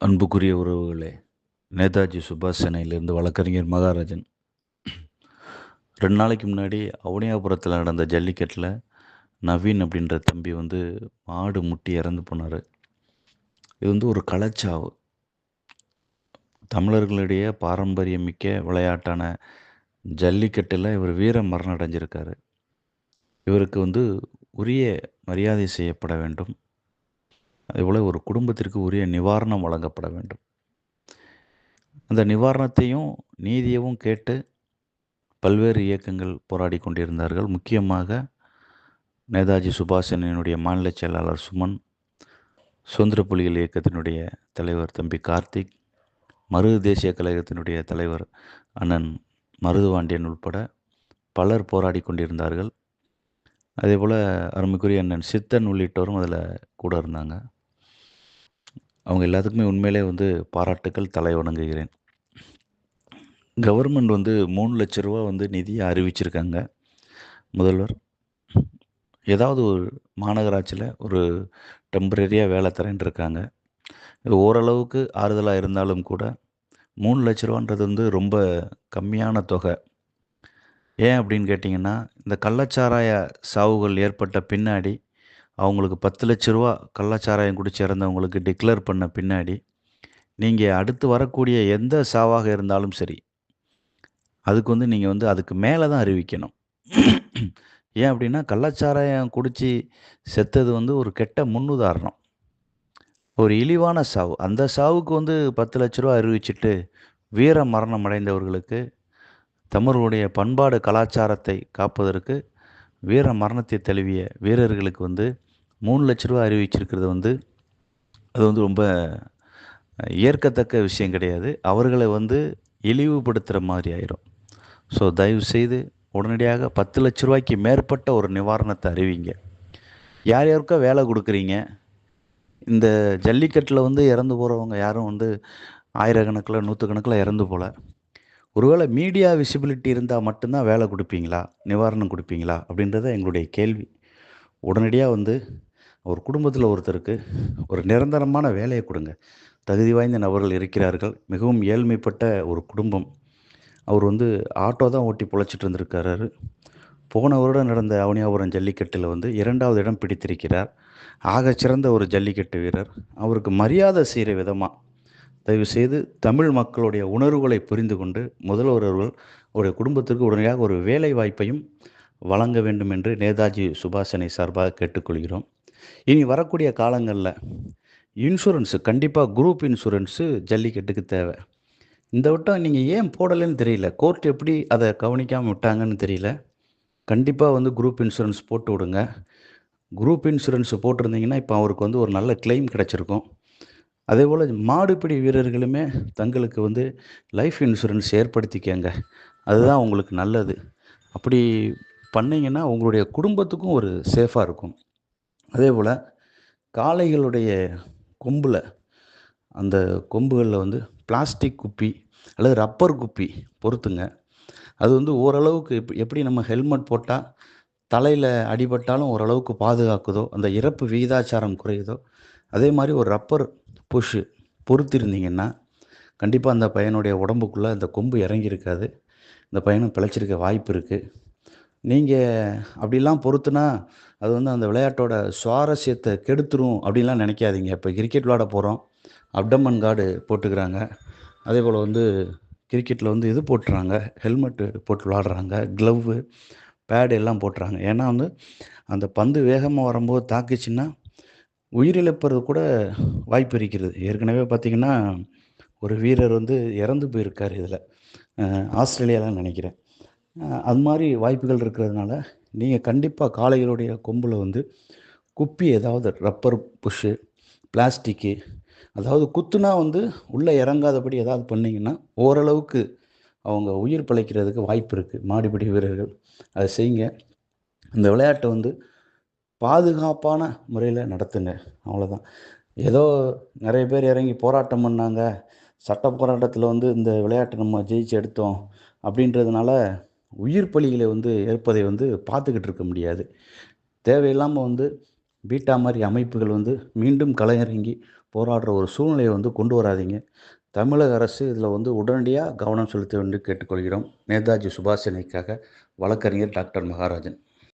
அன்புக்குரிய உறவுகளே நேதாஜி சுபாஷ் சென்னையிலிருந்து வழக்கறிஞர் மகாராஜன். ரெண்டு நாளைக்கு முன்னாடி அவனியாபுரத்தில் நடந்த ஜல்லிக்கட்டில் நவீன் அப்படின்ற தம்பி வந்து மாடு முட்டி இறந்து போனார். இது வந்து ஒரு கலச்சாவு தமிழர்களிடையே பாரம்பரியமிக்க விளையாட்டான ஜல்லிக்கட்டில் இவர் வீர மரணம் அடைஞ்சிருக்காரு. இவருக்கு வந்து உரிய மரியாதை செய்யப்பட வேண்டும். அதேபோல் ஒரு குடும்பத்திற்கு உரிய நிவாரணம் வழங்கப்பட வேண்டும். அந்த நிவாரணத்தையும் நீதியவும் கேட்டு பல்வேறு இயக்கங்கள் போராடி கொண்டிருந்தார்கள். முக்கியமாக நேதாஜி சுபாஷனினுடைய மாநில செயலாளர் சுமன் சுதந்திர புலிகள் இயக்கத்தினுடைய தலைவர் தம்பி கார்த்திக் மருது தேசிய கழகத்தினுடைய தலைவர் அண்ணன் மருதுவாண்டியன் உட்பட பலர் போராடி கொண்டிருந்தார்கள். அதே போல் அருமைக்குரிய அண்ணன் சித்தன் உள்ளிட்டோரும் அதில் கூட இருந்தாங்க. அவங்க எல்லாத்துக்குமே உண்மையிலே வந்து பாராட்டுக்கள் தலை வணங்குகிறேன். கவர்மெண்ட் வந்து மூணு லட்ச ரூபா வந்து நிதியை அறிவிச்சிருக்காங்க. முதல்வர் ஏதாவது ஒரு மாநகராட்சியில் ஒரு டெம்பரரியாக வேலை தரேன் இருக்காங்க. இது ஓரளவுக்கு ஆறுதலாக இருந்தாலும் கூட மூணு லட்ச ரூபான்றது வந்து ரொம்ப கம்மியான தொகை. ஏன் அப்படின்னு கேட்டிங்கன்னா இந்த கள்ளச்சாராய சாவுகள் ஏற்பட்ட பின்னாடி அவங்களுக்கு பத்து லட்ச ரூபா கள்ளச்சாராயம் குடிச்சு இறந்தவங்களுக்கு டிக்ளேர் பண்ண பின்னாடி நீங்கள் அடுத்து வரக்கூடிய எந்த சாவாக இருந்தாலும் சரி அதுக்கு வந்து நீங்கள் வந்து அதுக்கு மேலே தான் அறிவிக்கணும். ஏன் அப்படின்னா கள்ளச்சாராயம் குடித்து செத்தது வந்து ஒரு கெட்ட முன்னுதாரணம். ஒரு இழிவான சாவு. அந்த சாவுக்கு வந்து பத்து லட்ச ரூபா அறிவிச்சிட்டு வீர மரணம் அடைந்தவர்களுக்கு தமிழருடைய பண்பாடு கலாச்சாரத்தை காப்பதற்கு வீர மரணத்தை தழுவிய வீரர்களுக்கு வந்து மூணு லட்ச ரூபா அறிவிச்சிருக்கிறது வந்து அது வந்து ரொம்ப ஏற்கத்தக்க விஷயம் கிடையாது. அவர்களை வந்து இழிவுபடுத்துகிற மாதிரி ஆயிரும். ஸோ தயவு செய்து உடனடியாக பத்து லட்ச ரூபாய்க்கு மேற்பட்ட ஒரு நிவாரணத்தை அறிவிங்க. யார் யாருக்கோ வேலை கொடுக்குறீங்க. இந்த ஜல்லிக்கட்டில் வந்து இறந்து போகிறவங்க யாரும் வந்து ஆயிரக்கணக்கில் நூற்றுக்கணக்கில் இறந்து போல. ஒருவேளை மீடியா விசிபிலிட்டி இருந்தால் மட்டும்தான் வேலை கொடுப்பீங்களா? நிவாரணம் கொடுப்பீங்களா? அப்படின்றத எங்களுடைய கேள்வி. உடனடியாக வந்து ஒரு குடும்பத்தில் ஒருத்தருக்கு ஒரு நிரந்தரமான வேலையை கொடுங்க. தகுதி வாய்ந்த நபர்கள் இருக்கிறார்கள். மிகவும் ஏழ்மைப்பட்ட ஒரு குடும்பம். அவர் வந்து ஆட்டோ தான் ஓட்டி பொழைச்சிட்டு இருந்திருக்காரு. போன வருடம் நடந்த அவனியாபுரம் ஜல்லிக்கட்டில் வந்து இரண்டாவது இடம் பிடித்திருக்கிறார். ஆகச்சிறந்த ஒரு ஜல்லிக்கட்டு வீரர். அவருக்கு மரியாதை செய்கிற விதமாக தயவுசெய்து தமிழ் மக்களுடைய உணர்வுகளை புரிந்து கொண்டு முதல்வர் அவர்கள் அவருடைய குடும்பத்திற்கு உடனடியாக ஒரு வேலை வாய்ப்பையும் வழங்க வேண்டும் என்று நேதாஜி சுபாஷனை சார்பாக கேட்டுக்கொள்கிறோம். இனி வரக்கூடிய காலங்களில் இன்சூரன்ஸு கண்டிப்பாக குரூப் இன்சூரன்ஸு ஜல்லிக்கட்டுக்கு தேவை. இந்த வட்டம் நீங்கள் ஏன் போடலைன்னு தெரியல. கோர்ட் எப்படி அதை கவனிக்காமல் விட்டாங்கன்னு தெரியல. கண்டிப்பாக வந்து குரூப் இன்சூரன்ஸ் போட்டு விடுங்க. குரூப் இன்சூரன்ஸ் போட்டிருந்தீங்கன்னா இப்போ அவருக்கு வந்து ஒரு நல்ல கிளைம் கிடச்சிருக்கும். அதே போல் மாடுபிடி வீரர்களுமே தங்களுக்கு வந்து லைஃப் இன்சூரன்ஸ் ஏற்படுத்திக்கங்க. அதுதான் உங்களுக்கு நல்லது. அப்படி பண்ணிங்கன்னா உங்களுடைய குடும்பத்துக்கும் ஒரு சேஃபாக இருக்கும். அதே போல் காளைகளுடைய கொம்பில் அந்த கொம்புகளில் வந்து பிளாஸ்டிக் குப்பி அல்லது ரப்பர் குப்பி பொறுத்துங்க அது வந்து ஓரளவுக்கு எப்படி நம்ம ஹெல்மெட் போட்டால் தலையில் அடிபட்டாலும் ஓரளவுக்கு பாதுகாக்குதோ அந்த இறப்பு விகிதாச்சாரம் குறையுதோ அதே மாதிரி ஒரு ரப்பர் புஷ்ஷு பொறுத்திருந்தீங்கன்னா கண்டிப்பாக அந்த பையனுடைய உடம்புக்குள்ளே அந்த கொம்பு இறங்கியிருக்காது. இந்த பையனும் பிழைச்சிருக்க வாய்ப்பு இருக்குது நீங்கள் அப்படிலாம் பொறுத்துனா அது வந்து அந்த விளையாட்டோட சுவாரஸ்யத்தை கெடுத்துரும் அப்படின்லாம் நினைக்காதீங்க. இப்போ கிரிக்கெட் விளாட போகிறோம் அப்டமன் கார்டு போட்டுக்கிறாங்க. அதே போல் வந்து கிரிக்கெட்டில் வந்து இது போட்டுறாங்க. ஹெல்மெட்டு போட்டு விளாடுறாங்க க்ளவ்வு பேடு எல்லாம் போட்டுறாங்க. ஏன்னா வந்து அந்த பந்து வேகமாக வரும்போது தாக்குச்சுன்னா உயிரிழப்புறது கூட வாய்ப்பு இருக்கிறது. ஏற்கனவே பார்த்திங்கன்னா ஒரு வீரர் வந்து இறந்து போயிருக்கார் இதில். ஆஸ்திரேலியாவில் நினைக்கிறேன். அது மாதிரி வாய்ப்புகள் இருக்கிறதுனால நீங்கள் கண்டிப்பாக காளைகளுடைய கொம்பில் வந்து குப்பி ஏதாவது ரப்பர் புஷ்ஷு பிளாஸ்டிக்கு அதாவது குத்துனா வந்து உள்ளே இறங்காதபடி ஏதாவது பண்ணிங்கன்னா ஓரளவுக்கு அவங்க உயிர் பிழைக்கிறதுக்கு வாய்ப்பு இருக்குது மாடிப்படி வீரர்கள் அதை செய்யுங்க. இந்த விளையாட்டை வந்து பாதுகாப்பான முறையில் நடத்துங்க. அவ்வளோதான் ஏதோ நிறைய பேர் இறங்கி போராட்டம் பண்ணாங்க. சட்ட போராட்டத்தில் வந்து இந்த விளையாட்டை நம்ம ஜெயிச்சு எடுத்தோம் அப்படின்றதுனால உயிர் பலிகளை வந்து ஏற்பதை வந்து பார்த்துக்கிட்டு இருக்க முடியாது. தேவையில்லாமல் வந்து பீட்டா மாதிரி அமைப்புகள் வந்து மீண்டும் கலையிறங்கி போராடுற ஒரு சூழ்நிலையை வந்து கொண்டு வராதீங்க. தமிழக அரசு இதில் வந்து உடனடியாக கவனம் செலுத்த வேண்டும் கேட்டுக்கொள்கிறோம். நேதாஜி சுபாஷ் சிலைக்காக வழக்கறிஞர் டாக்டர் மகாராஜன்.